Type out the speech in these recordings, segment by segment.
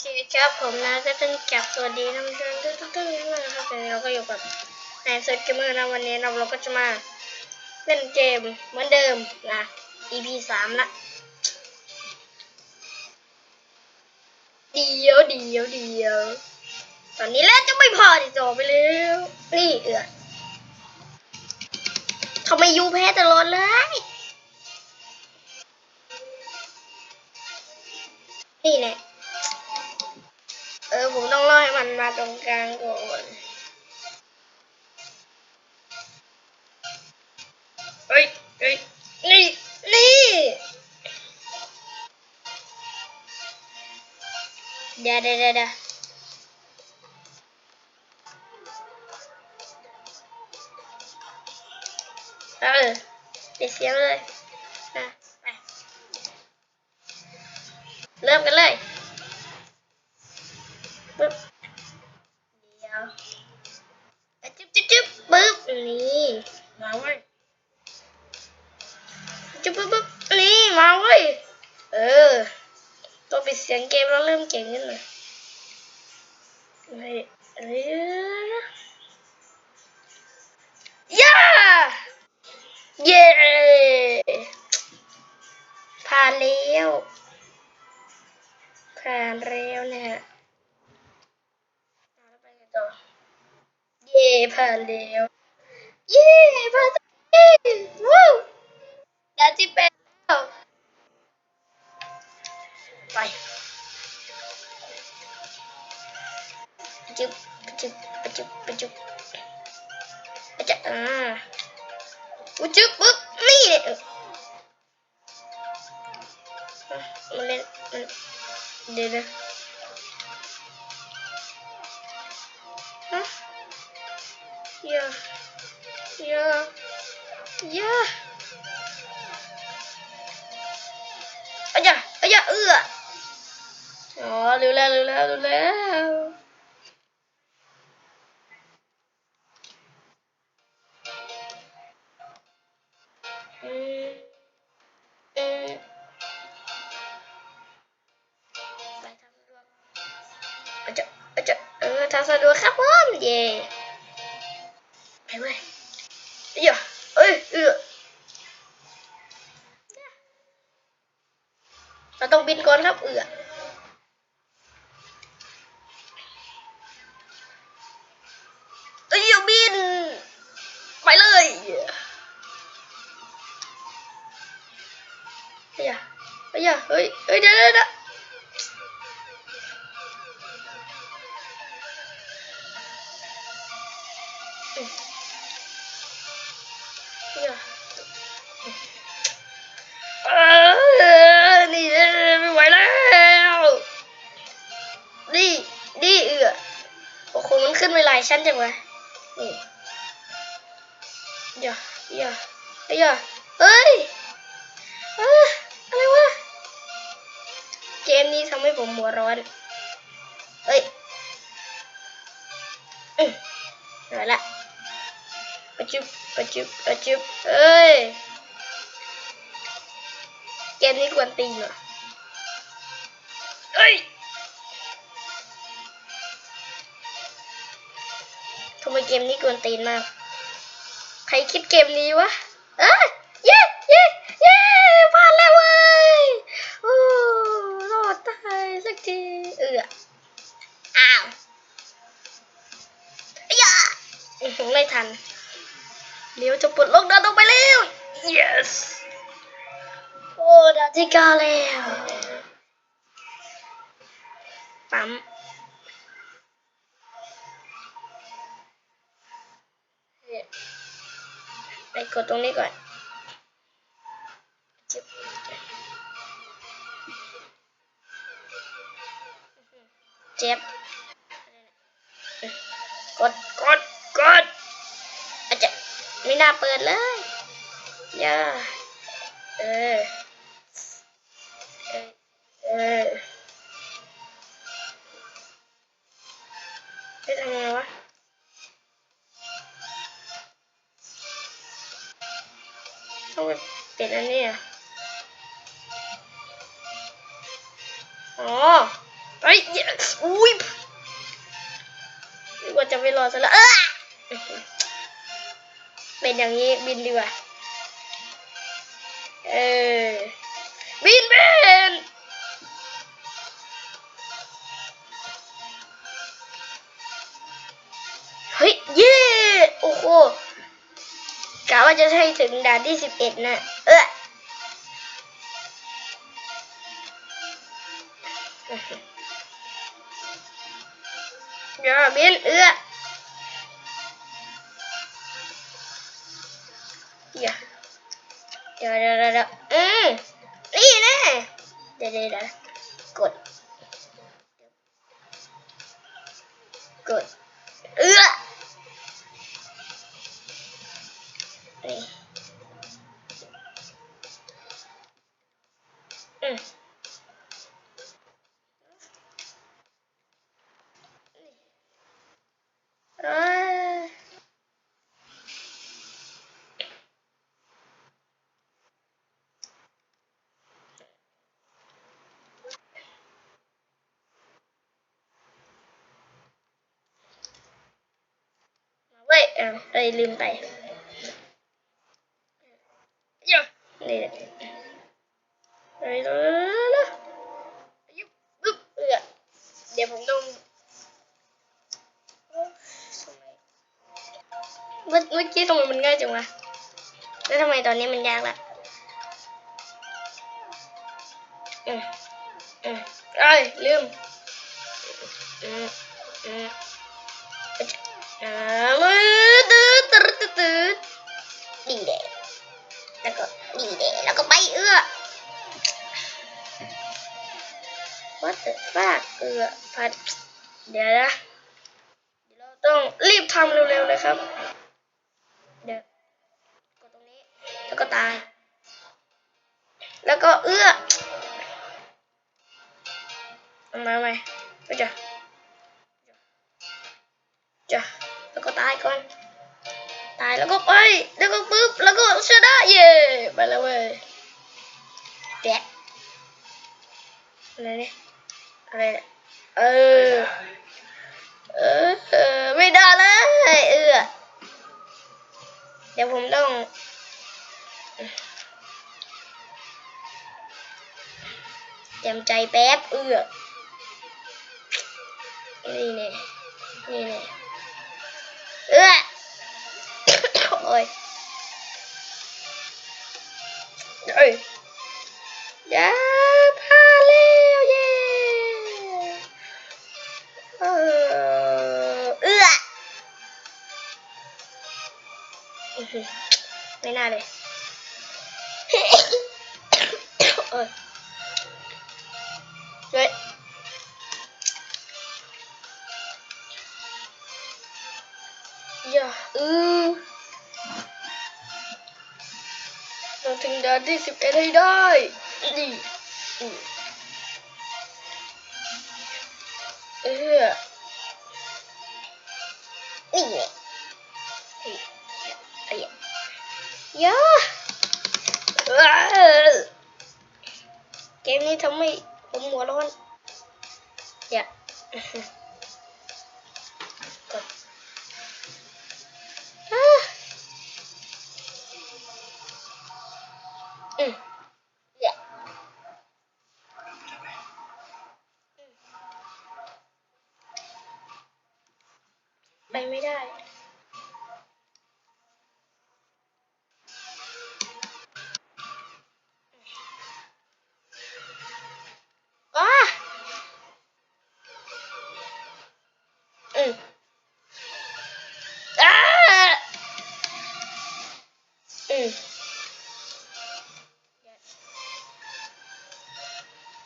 เคครับผมนะก็ต้องกลับสวัสดีท่านผู้ชมทุกทุกท่านนะครับวันนี้เราก็อยู่กับนายเซิร์ชเกมเมอร์นะวันนี้เราเราก็จะมาเล่นเกมเหมือนเดิมนะ EP สามละเดียวเดียวเดียว ตอนนี้แล้วจะไม่พอติดต่อไปแล้วนี่เอือทำไมยูแพ้ตลอดเลยนี่แหละ เออผมต้องรอให้มันมาตรงกลางก่อนเฮ้ยเฮ้ยนี่นี่เดี๋ยวเดี๋ยวเดี๋ยวเดี๋ยวเปิดเสียงเลยไปเริ่มกันเลย เก่งขึ้นเลยเฮ้ยเฮ้ยย่าเย้ผ่านแล้วผ่านแล้วนี่ยอะแล้วไปกันต่อเย่ผ่านแล้วเย่ผ่านแล้ววู้ดาวที่เป็นไป มันเดี๋ยวนะ Huh? Yeah. Yeah. Yeah. อาจารย์อาจารย์ อาจารย์อาจารย์เออทำสะดวกครับผมเย่ไปเว้ยเอ้ยเอ้ยเอื้อเราต้องบินก่อนครับเอื้อเอ้ยบิน ไปเลยเฮ้ยเฮ้ยเฮ้ยเฮ้ยเดี๋ยวเดี๋ยว นี่ไม่ไหวแล้ว นี่ นี่เอือโอ้โหมันขึ้นไปหลายชั้นจังวะนี่อย่าอย่าอย่าเฮ้ยอะไรวะ เกมนี้ทำให้ผมหัวร้อน เฮ้ยเอาละ ปะจุบปะจุบปะจุบเอ้ย เกมนี้กวนตีนเหรอเอ้ยทำไมเกมนี้กวนตีนมาก ใครคิดเกมนี้วะเอ้ยเย้เย้เย้ผ่านแล้วเว้ยโอ้รอดตายสักที เอออ้าวอ้ยาไม่ทัน เลี้ยวจะปลดล็อกดาวน์ลงไปแล้ว yes โอ้ดาวที่เก้าแล้วปั๊มไปกดตรงนี้ก่อนจึ๊บเจ็บ กด กด กดอาจจะ ไม่น่าเปิดเลยอย่าเออ เออเออไปทำไงวะต้องไปปิดอันนี้อะอ๋อเฮ้ยอุ้ยนึกว่าจะไม่รอซะแล้วเออ นอย่างนี้บินดีกว่า เออ บินบินเฮ้ยเย่โอ้โหกะว่าจะให้ถึงด่านที่สิบเอ็ดนะ เอออย่าบินเอื้อ ดี๋ยวเดี๋ยวเดี๋ยวเดี๋ยวอืมนี่แน่เดี๋ยวเดี๋ยวกด กด เอื้อนี่อืมเอ้ยเว้ยเอ้าเอ้ยลืมไปเดี๋ยวนี่แหละเฮ้ยเร็วยุบปึ๊บเออเดี๋ยวผมต้องเมื่อเมื่อกี้ทำไมมันง่ายจังวะแล้วทำไมตอนนี้มันยากละอืมอืมเอ้ยลืมอืมอืมอ่ามือตื้อ ตื้อดีเดะแล้วก็ดีเดะแล้วก็ไปเอื้อ What the fuck เอื้อพัดเดี๋ยวนะเดี๋ยวเราต้องรีบทำเร็วๆเลยครับ เดี๋ยวกดตรงนี้แล้วก็ตาย แล้วก็เอื้อมาไหมก็จะจ้ะแล้วก็ตายก่อน แล้วก็ไปแล้วก็ปึ๊บแล้วก็ชนะเย่ไปแล้วเว้ยแดะอะไรเนี่ยอะไรเนี่ยเออเออเออไม่ได้เลยเออเดี๋ยวผมต้องเตรียมใจแป๊บเออนี่เนี่ยนี่เนี่ย อ้ยย่าพาเร็วเย่เออเอื้ออื้อหือไม่น่าเลยเอ้ยเฮ้ยอย่าอือ ถึงด่านที่สิบเอ็ดให้ได้นี่เออนี่แหละเฮ้ยเอ้ยอย่าเกมนี้ทำให้ผมหัวร้อนอย่า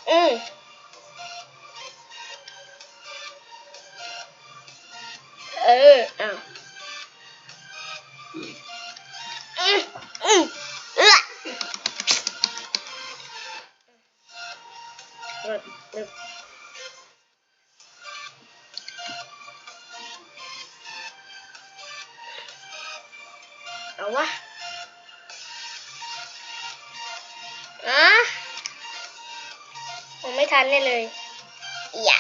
ไเอออ้าวอืมอืมเอื้อเออเออเอาวะอะผมไม่ทันได้เลย อย่า